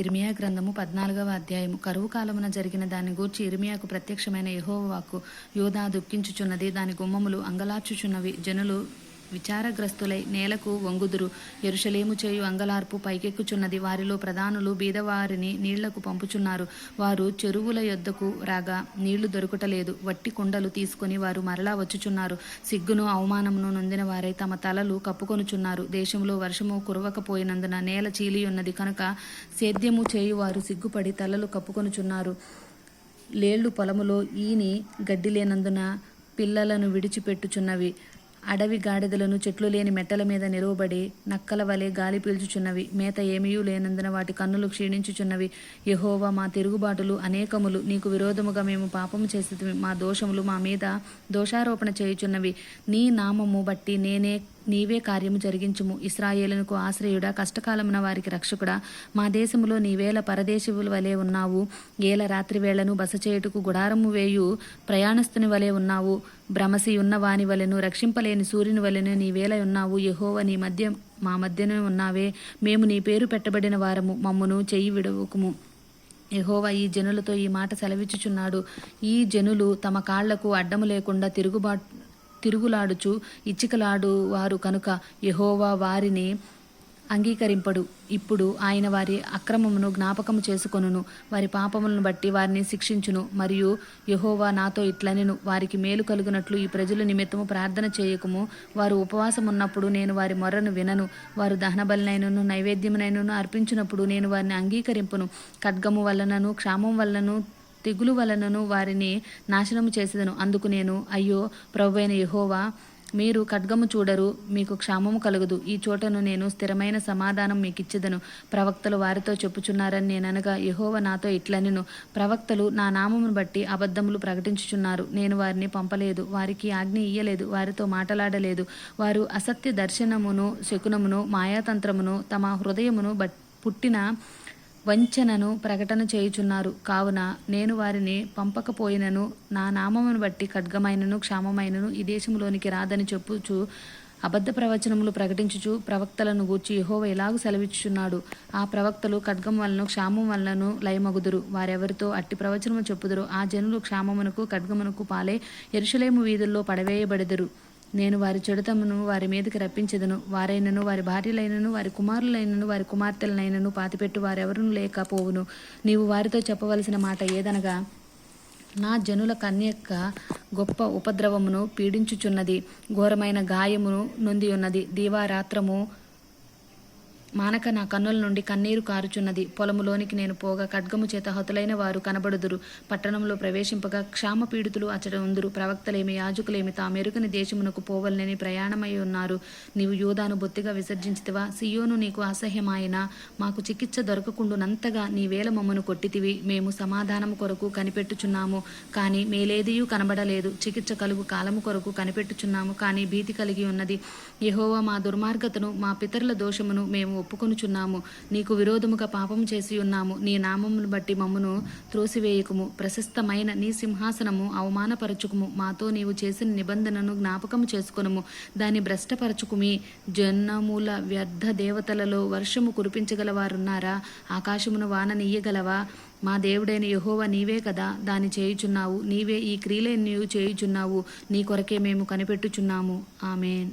ఇర్మియా గ్రంథము పద్నాలుగవ అధ్యాయము. కరువు కాలమున జరిగిన దాని గూర్చి ఇర్మియాకు ప్రత్యక్షమైన యహోవాకు యోధా దుఃఖించుచున్నది. దాని గుమ్మములు అంగలార్చుచున్నవి. జనులు విచారగ్రస్తులై నేలకు వంగుదురు. ఎరుషలేము చేయు అంగలార్పు పైకెక్కుచున్నది. వారిలో ప్రధానులు బీదవారిని నీళ్ళకు పంపుచున్నారు. వారు చెరువుల యొద్దకు రాగా నీళ్ళు దొరకటలేదు. వట్టి కుండలు తీసుకొని వారు మరలా వచ్చుచున్నారు. సిగ్గును అవమానమును నొందిన వారై తమ తలలు కప్పుకొనుచున్నారు. దేశంలో వర్షము కురవకపోయినందున నేల చీలి ఉన్నది కనుక సేద్యము చేయువారు సిగ్గుపడి తలలు కప్పుకొనుచున్నారు. లేళ్ళు పొలములో ఈని గడ్డి లేనందున పిల్లలను విడిచిపెట్టుచున్నవి. అడవి గాడిదలను చెట్లు లేని మెట్టల మీద నిలువబడి నక్కల వలె గాలి పీల్చుచున్నవి. మేత ఏమీయూ లేనందున వాటి కన్నులు క్షీణించుచున్నవి. యహోవా మా తిరుగుబాటులు అనేకములు. నీకు విరోధముగా మేము పాపము చేసి మా దోషములు మా మీద దోషారోపణ చేయుచున్నవి. నీ నామము బట్టి నేనే నీవే కార్యము జరిగించుము. ఇస్రాయేలునకు ఆశ్రయుడా కష్టకాలమున వారికి రక్షకుడా మా దేశములో నీవేల పరదేశువుల వలె ఉన్నావు. ఏల రాత్రి వేళను బస చేయుటకు గుడారము వేయు ప్రయాణస్తుని వలె ఉన్నావు. భ్రమసి ఉన్న వాని వలెను రక్షింపలేని సూర్యుని వలెను నీవేల ఉన్నావు. యహోవ నీ మధ్య మా మధ్యనే ఉన్నావే. మేము నీ పేరు పెట్టబడిన వారము మమ్మును చెయ్యి విడవకుము. ఎహోవా ఈ జనులతో ఈ మాట సెలవిచ్చుచున్నాడు. ఈ జనులు తమ కాళ్ళకు అడ్డము లేకుండా తిరుగుబాటు తిరుగులాడుచు ఇచ్చికలాడు వారు కనుక యహోవా వారిని అంగీకరింపడు. ఇప్పుడు ఆయన వారి అక్రమమును జ్ఞాపకము చేసుకొనును. వారి పాపములను బట్టి వారిని శిక్షించును. మరియు యహోవా నాతో ఇట్లనెను. వారికి మేలు కలుగునట్లు ఈ ప్రజల నిమిత్తము ప్రార్థన చేయకము. వారు ఉపవాసం ఉన్నప్పుడు నేను వారి మొర్రను వినను. వారు దహనబలినైనను నైవేద్యమునైనను అర్పించినప్పుడు నేను వారిని అంగీకరింపును. ఖడ్గము వల్లనను క్షామం వల్లను తెగులు వలనను వారిని నాశనము చేసేదను. అందుకు నేను అయ్యో ప్రభువైన యహోవా మీరు ఖడ్గము చూడరు మీకు క్షామము కలుగదు. ఈ చోటను నేను స్థిరమైన సమాధానం మీకు ఇచ్చేదను ప్రవక్తలు వారితో చెప్పుచున్నారని నేననగా యహోవ నాతో ఇట్లనెను. ప్రవక్తలు నా నామమును బట్టి అబద్ధములు ప్రకటించుచున్నారు. నేను వారిని పంపలేదు వారికి ఆజ్ఞ ఇయ్యలేదు వారితో మాటలాడలేదు. వారు అసత్య దర్శనమును శకునమును మాయాతంత్రమును తమ హృదయమును బట్ పుట్టిన వంచనను ప్రకటన చేయుచున్నారు. కావున నేను వారిని పంపకపోయినను నా నామమును బట్టి ఖడ్గమైనను క్షామమైనను ఈ దేశంలోనికి రాదని చెప్పుచు అబద్ధ ప్రవచనములు ప్రకటించుచు ప్రవక్తలను గూర్చి యహోవ ఇలాగు సెలవిచ్చుచున్నాడు? ఆ ప్రవక్తలు ఖడ్గం వలన క్షామం వలనను లయమగుదురు. వారెవరితో అట్టి ప్రవచనము చెప్పుదురు ఆ జనులు క్షామమునకు ఖడ్గమునకు పాలే ఎరుషలేము వీధుల్లో పడవేయబడెదరు. నేను వారి చెడుతమును వారి మీదకి రప్పించెదను. వారైనను వారి భార్యలైనను వారి కుమారులైనను వారి కుమార్తెలనైనను పాతిపెట్టు వారెవరూ లేకపోవును. నీవు వారితో చెప్పవలసిన మాట ఏదనగా నా జనుల కన్యక్క గొప్ప ఉపద్రవమును పీడించుచున్నది ఘోరమైన గాయమును నొంది ఉన్నది దీవారాత్రము మానక నా కన్నుల నుండి కన్నీరు కారుచున్నది. పొలములోనికి నేను పోగా ఖడ్గము చేత హతులైన వారు కనబడుదురు. పట్టణంలో ప్రవేశింపగా క్షామ పీడితులు అచట ఉందురు ప్రవక్తలేమి యాజకులేమి తామెరుకని దేశమునకు పోవలనని ప్రయాణమై ఉన్నారు. నీవు యూదాను బొత్తిగా విసర్జించితివా? సియోను నీకు అసహ్యమాయన? మాకు చికిత్స దొరకకుండునంతగా నీ వేల మమ్మను కొట్టితివి. మేము సమాధానము కొరకు కనిపెట్టుచున్నాము. కానీ మేలేదియూ కనబడలేదు. చికిత్స కలుగు కాలము కొరకు కనిపెట్టుచున్నాము. కానీ భీతి కలిగి ఉన్నది. యహోవా మా దుర్మార్గతను మా పితరుల దోషమును మేము ఒప్పుకొనుచున్నాము. నీకు విరోధముగా పాపం చేసి ఉన్నాము. నీ నామమును బట్టి మమ్మను త్రోసివేయకుము. ప్రశస్తమైన నీ సింహాసనము అవమానపరచుకుము. మాతో నీవు చేసిన నిబంధనను జ్ఞాపకము చేసుకునుము. దాన్ని భ్రష్టపరచుకుమి. జనముల వ్యర్థ దేవతలలో వర్షము కురిపించగలవారున్నారా? ఆకాశమును వాన నీయగలవా? మా దేవుడైన యహోవ నీవే కదా దాన్ని చేయుచున్నావు. నీవే ఈ క్రియలే నీవు చేయుచున్నావు. నీ కొరకే మేము కనిపెట్టుచున్నాము. ఆమెన్.